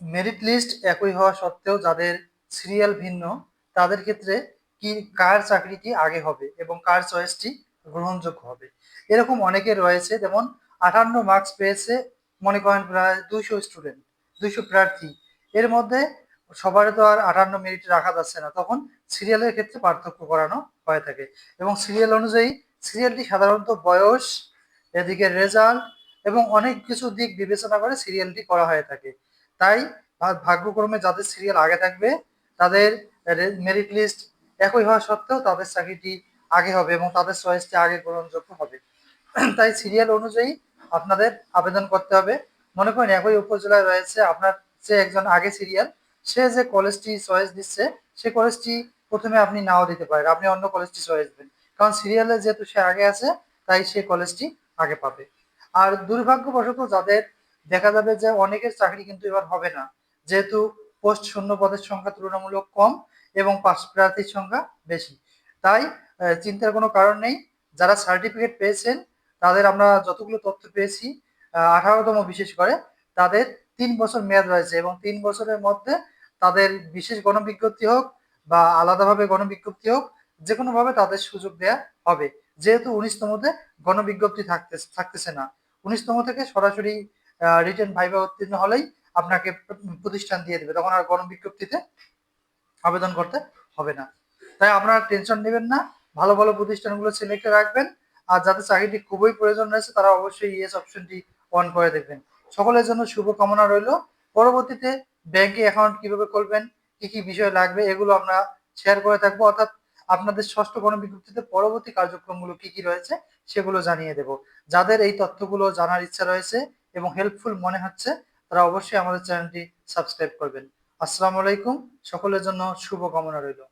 Merit list একই হওয়া সত্ত্বেও যাদের সিরিয়াল ভিন্ন, তাদের ক্ষেত্রে কি, কার চাকরিটি আগে হবে এবং কার চয়েসটি গ্রহণযোগ্য হবে? এরকম অনেকে রয়েছে, যেমন আটান্ন মার্কস পেয়েছে, মনে করেন প্রায় দুইশো স্টুডেন্ট দুইশো প্রার্থী। এর মধ্যে সবার তো আর আটান্ন মিনিট রাখা যাচ্ছে না, তখন সিরিয়ালের ক্ষেত্রে পার্থক্য করানো হয়ে থাকে। এবং সিরিয়াল অনুযায়ী সিরিয়ালটি সাধারণত বয়স, এদিকে রেজাল্ট এবং অনেক কিছু দিক বিবেচনা করে সিরিয়ালটি করা হয়ে থাকে। তাই ভাগ্যক্রমে যাদের সিরিয়াল আগে থাকবে, তাদের মেরিট লিস্ট একই হওয়া সত্ত্বেও তাদের চাকরিটি আগে হবে এবং তাদের চয়েসটি আগে গ্রহণযোগ্য হবে। তাই সিরিয়াল অনুযায়ী আপনাদের আবেদন করতে হবে। মনে করেন একই উপজেলায় রয়েছে আপনার যে একজন আগে সিরিয়াল সে যে কলেজটি চয়েস দিচ্ছে, সে কলেজটি প্রথমে আপনি নাও দিতে পারেন, আপনি অন্য কলেজটি চয়েস দেবেন। কারণ সিরিয়ালে যেহেতু সে আগে আছে, তাই সে কলেজটি আগে পাবে। আর দুর্ভাগ্যবশত যাদের দেখা যাবে যে অনেকের চাকরি কিন্তু এবার হবে না। যেহেতু পোস্ট শূন্য পদের সংখ্যা তুলনামূলক কম এবং পাস প্রার্থীর সংখ্যা বেশি। তাই চিন্তার কোনো কারণ নেই। যারা সার্টিফিকেট পেয়েছেন, তাদের আমরা যতগুলো তথ্য পেয়েছি আঠারোতম বিশেষ করে, তাদের তিন বছর মেয়াদ রয়েছে এবং তিন বছরের মধ্যে তাদের বিশেষ গণবিজ্ঞপ্তি হোক বা আলাদাভাবে গণবিজ্ঞপ্তি হোক যে কোনোভাবে তাদের সুযোগ দেয়া হবে। যেহেতু উনিশতমতে গণবিজ্ঞপ্তি থাকতে থাকতেছে না। উনিশতম থেকে সরাসরি রিটেন ভাইবা উত্তীর্ণ হলেই আপনাকে প্রতিষ্ঠান দিয়ে দেবে। তখন আর গণ বিজ্ঞপ্তিতে আবেদন করতে হবে না। তাই আপনারা টেনশন নেবেন না, ভালো ভালো প্রতিষ্ঠানগুলো সিলেক্ট রাখবেন, আর যাদের চাকরিটি খুবই প্রয়োজন রয়েছে, তারা অবশ্যই ইয়েস অপশনটি অন করে দেখবেন। সকলের জন্য শুভ কামনা রইল। পরবর্তীতে ব্যাংকে অ্যাকাউন্ট কীভাবে খুলবেন কি কি বিষয় লাগবে, এগুলো আমরা শেয়ার করে থাকব। অর্থাৎ আপনাদের ষষ্ঠ গণবিজ্ঞপ্তিতে পরবর্তী কার্যক্রমগুলো কি কি রয়েছে, সেগুলো জানিয়ে দেব। যাদের এই তথ্যগুলো জানার ইচ্ছা রয়েছে এবং হেল্পফুল মনে হচ্ছে, তারা অবশ্যই আমাদের চ্যানেলটি সাবস্ক্রাইব করবেন। আসসালামু আলাইকুম, সকলের জন্য শুভকামনা রইল।